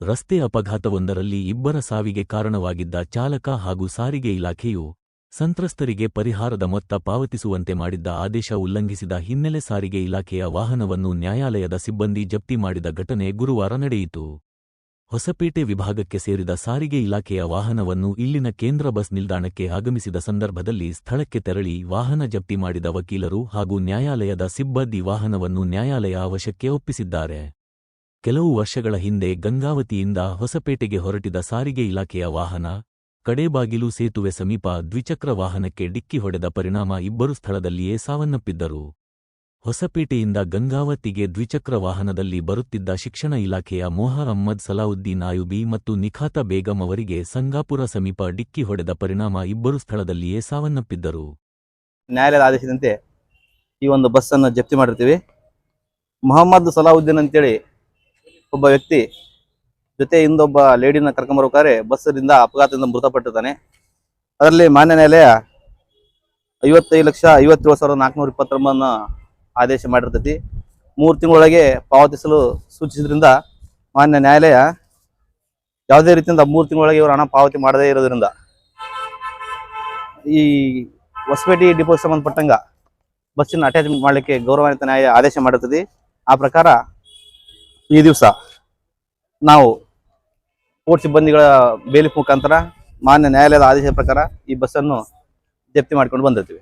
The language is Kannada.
ರಸ್ತೆ ಅಪಘಾತವೊಂದರಲ್ಲಿ ಇಬ್ಬರ ಸಾವಿಗೆ ಕಾರಣವಾಗಿದ್ದ ಚಾಲಕ ಹಾಗೂ ಸಾರಿಗೆ ಇಲಾಖೆಯು ಸಂತ್ರಸ್ತರಿಗೆ ಪರಿಹಾರದ ಮೊತ್ತ ಪಾವತಿಸುವಂತೆ ಮಾಡಿದ್ದ ಆದೇಶ ಉಲ್ಲಂಘಿಸಿದ ಹಿನ್ನೆಲೆ ಸಾರಿಗೆ ಇಲಾಖೆಯ ವಾಹನವನ್ನು ನ್ಯಾಯಾಲಯದ ಸಿಬ್ಬಂದಿ ಜಪ್ತಿ ಮಾಡಿದ ಘಟನೆ ಗುರುವಾರ ನಡೆಯಿತು. ಹೊಸಪೇಟೆ ವಿಭಾಗಕ್ಕೆ ಸೇರಿದ ಸಾರಿಗೆ ಇಲಾಖೆಯ ವಾಹನವನ್ನು ಇಲ್ಲಿನ ಕೇಂದ್ರ ಬಸ್ ನಿಲ್ದಾಣಕ್ಕೆ ಆಗಮಿಸಿದ ಸಂದರ್ಭದಲ್ಲಿ ಸ್ಥಳಕ್ಕೆ ತೆರಳಿ ವಾಹನ ಜಪ್ತಿ ಮಾಡಿದ ವಕೀಲರು ಹಾಗೂ ನ್ಯಾಯಾಲಯದ ಸಿಬ್ಬಂದಿ ವಾಹನವನ್ನು ನ್ಯಾಯಾಲಯ ವಶಕ್ಕೆ ಒಪ್ಪಿಸಿದ್ದಾರೆ. ಕೆಲವು ವರ್ಷಗಳ ಹಿಂದೆ ಗಂಗಾವತಿಯಿಂದ ಹೊಸಪೇಟೆಗೆ ಹೊರಟಿದ ಸಾರಿಗೆ ಇಲಾಖೆಯ ವಾಹನ ಕಡೇಬಾಗಿಲು ಸೇತುವೆ ಸಮೀಪ ದ್ವಿಚಕ್ರ ವಾಹನಕ್ಕೆ ಡಿಕ್ಕಿ ಹೊಡೆದ ಪರಿಣಾಮ ಇಬ್ಬರು ಸ್ಥಳದಲ್ಲಿಯೇ ಸಾವನ್ನಪ್ಪಿದ್ದರು. ಹೊಸಪೇಟೆಯಿಂದ ಗಂಗಾವತಿಗೆ ದ್ವಿಚಕ್ರ ವಾಹನದಲ್ಲಿ ಬರುತ್ತಿದ್ದ ಶಿಕ್ಷಣ ಇಲಾಖೆಯ ಮೋಹ ಅಹ್ಮದ್ ಸಲಾವುದ್ದೀನ್ ಆಯುಬಿ ಮತ್ತು ನಿಖಾತ ಬೇಗಂ ಅವರಿಗೆ ಸಂಗಾಪುರ ಸಮೀಪ ಡಿಕ್ಕಿ ಹೊಡೆದ ಪರಿಣಾಮ ಇಬ್ಬರು ಸ್ಥಳದಲ್ಲಿಯೇ ಸಾವನ್ನಪ್ಪಿದ್ದರು. ನ್ಯಾಯಾಲಯದ ಆದೇಶದಂತೆ ಈ ಒಂದು ಬಸ್ಸನ್ನು ಜಪ್ತಿ ಮಾಡಿರ್ತೀವಿ. ಮೊಹಮ್ಮದ್ ಸಲಾವುದ್ದೀನ್ ಅಂತೇಳಿ ಒಬ್ಬ ವ್ಯಕ್ತಿ ಜೊತೆ ಇಂದೊಬ್ಬ ಲೇಡಿನ ಕರ್ಕೊಂಬರ್ಬೇಕಾದ್ರೆ ಬಸ್ಸರಿಂದ ಅಪಘಾತದಿಂದ ಮೃತಪಟ್ಟಿದ್ದಾನೆ. ಅದರಲ್ಲಿ ಮಾನ್ಯ ನ್ಯಾಯಾಲಯ ಐವತ್ತೈದು ಲಕ್ಷ ಐವತ್ತೇಳು ಸಾವಿರದ ನಾಲ್ಕುನೂರ ಇಪ್ಪತ್ತೊಂಬತ್ತನ್ನು ಆದೇಶ ಮಾಡಿರ್ತೈತಿ. ಮೂರು ತಿಂಗಳೊಳಗೆ ಪಾವತಿಸಲು ಸೂಚಿಸಿದ್ರಿಂದ ಮಾನ್ಯ ನ್ಯಾಯಾಲಯ ಯಾವುದೇ ರೀತಿಯಿಂದ ಮೂರು ತಿಂಗಳೊಳಗೆ ಇವರು ಹಣ ಪಾವತಿ ಮಾಡದೇ ಇರೋದ್ರಿಂದ ಈ ಹೊಸಪೇಟೆ ಡಿಪೋಗೆ ಸಂಬಂಧಪಟ್ಟಂಗ ಬಸ್ಸಿನ ಅಟ್ಯಾಚ್ಮೆಂಟ್ ಮಾಡಲಿಕ್ಕೆ ಗೌರವಾನ್ವಿತ ನ್ಯಾಯ ಆದೇಶ ಮಾಡಿರ್ತದೆ ಆ ಪ್ರಕಾರ ಈ ದಿವಸ ನಾವು ಕೋರ್ಟ್ ಸಿಬ್ಬಂದಿಗಳ ಬೇಲಿ ಮುಖಾಂತರ ಮಾನ್ಯ ನ್ಯಾಯಾಲಯದ ಆದೇಶದ ಪ್ರಕಾರ ಈ ಬಸ್ಸನ್ನು ಜಪ್ತಿ ಮಾಡಿಕೊಂಡು ಬಂದಿರ್ತೀವಿ.